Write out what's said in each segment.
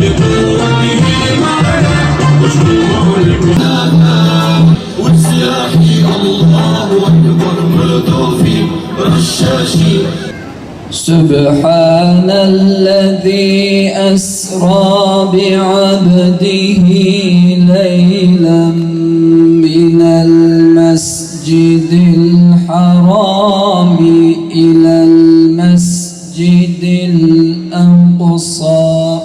بقوته معنا الله أكبر رشاشي سبحان الذي أسرى بعبده ليلا من المسجد الحرام إلى المسجد الأقصى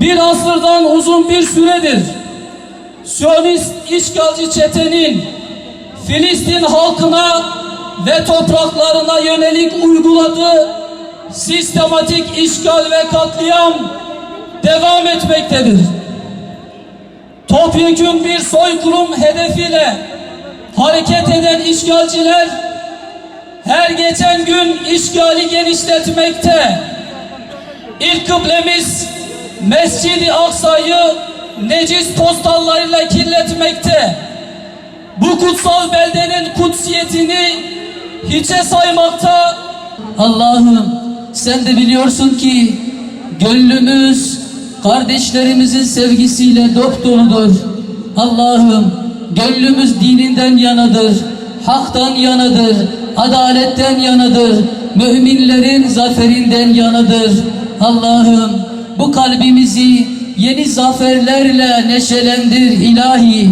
bir asırdan uzun bir süredir Siyonist işgalci çetenin Filistin halkına ve topraklarına yönelik uyguladığı sistematik işgal ve katliam devam etmektedir. Topyekün bir soykırım hedefiyle hareket eden işgalciler her geçen gün işgali genişletmekte. İlk kıblemiz Mescid-i Aksa'yı necis postallarıyla kirletmekte. Bu kutsal beldenin kutsiyetini hiçe saymakta. Allah'ım sen de biliyorsun ki gönlümüz kardeşlerimizin sevgisiyle dopdoludur. Allah'ım gönlümüz dininden yanadır, haktan yanadır, adaletten yanadır, müminlerin zaferinden yanadır. Allah'ım bu kalbimizi yeni zaferlerle neşelendir ilahi.